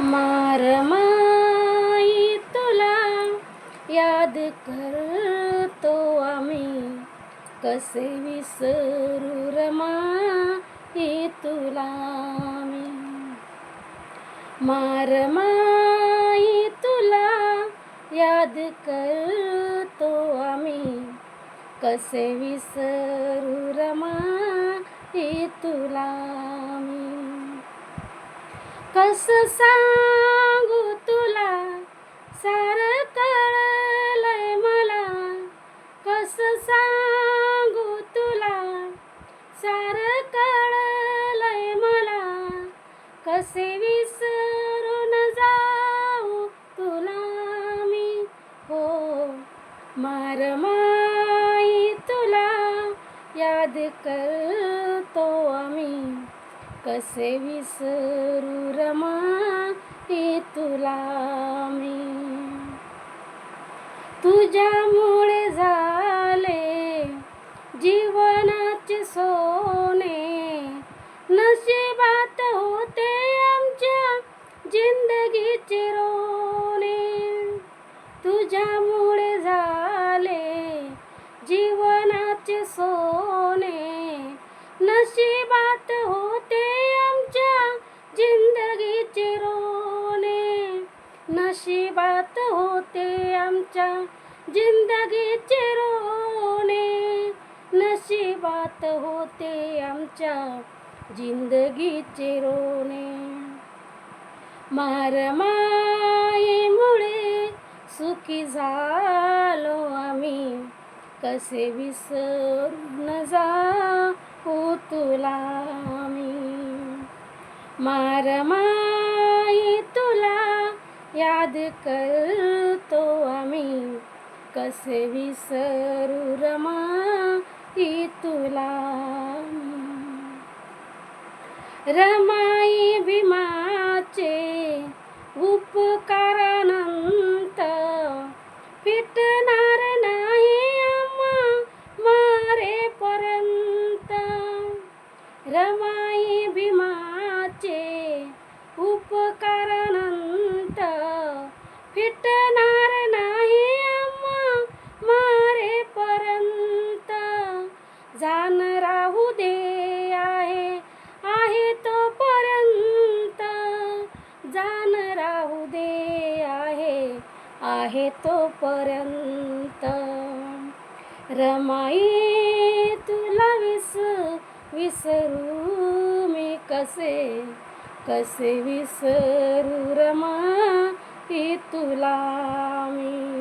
मारमाई तुला याद करतो आम्ही. कसे विसरू रमाई तुला मी मारमाई तुला याद करतो आम्ही. कसे विसरू रमाई तुला कस सांगू तुला? सार कळलंय मला. कस सांगू तुला? सार कळलंय मला. कसे विसरून जाऊ तुला मी? हो मार माई तुला. याद करतो आम्ही. कसे विसरू रमा तुला मी? तुझ्यामुळे झाले जीवनाचे सोने. नशिबात होते आमच्या जिंदगीचे रोने. तुझ्यामुळे नशिबात होते आमच्या जिंदगीचे रोने. नशिबात होते आमच्या जिंदगीचे रोने. मारमायेमुळे सुखी झालो आम्ही. कसे विसरून जाऊ तुला मी मारमा याद करतो आम्ही. कसे विसरू रमाई तुला. रमाई भीमाचे उपकारानंत फिटणार नाही आम्हा मारेपर्यंत. रमा आहे तोपर्यंत. रमाई तुला विस विसरू मी कसे? कसे विसरू रमाई तुला मी?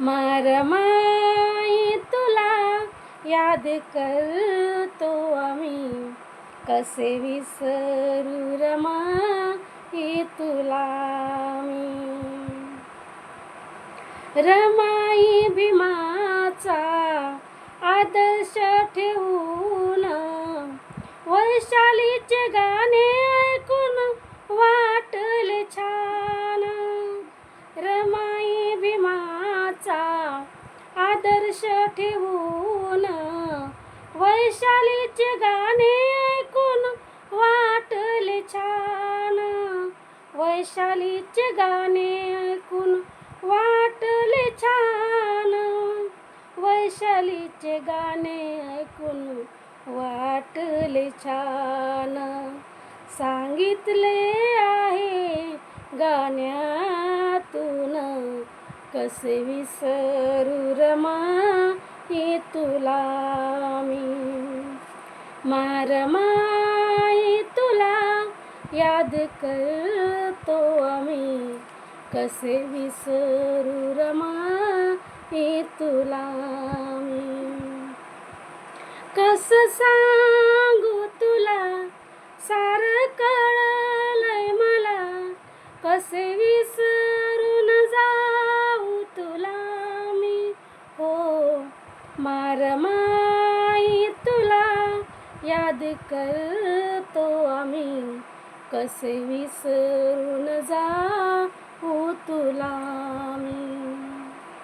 मारमाई तुला याद करतो आम्ही. कसे विसरू रमाई तुला मी? रमाई भीमाचा आदर्श ठेवून वैशालीचे गाणे ऐकून वाटले छान. रमाई भीमाचा आदर्श ठेवून वैशालीचे गाणे ऐकून वाटले छान. वैशालीचे गाणे ऐकून वाटले छान. वैशालीचे गाणे ऐकून वाटले छान. सांगितले आहे गाण्यातून कसे विसरू हे तुला मी. मारमाई तुला याद करतो आम्ही. कसे विसरू रमाई तुला मी? कस सांगू तुला? सार कळलंय मला. कसे विसरून जाऊ तुला मी? हो मारमाई तुला. याद करतो आम्ही. कसे विसरून जाऊ तुला मी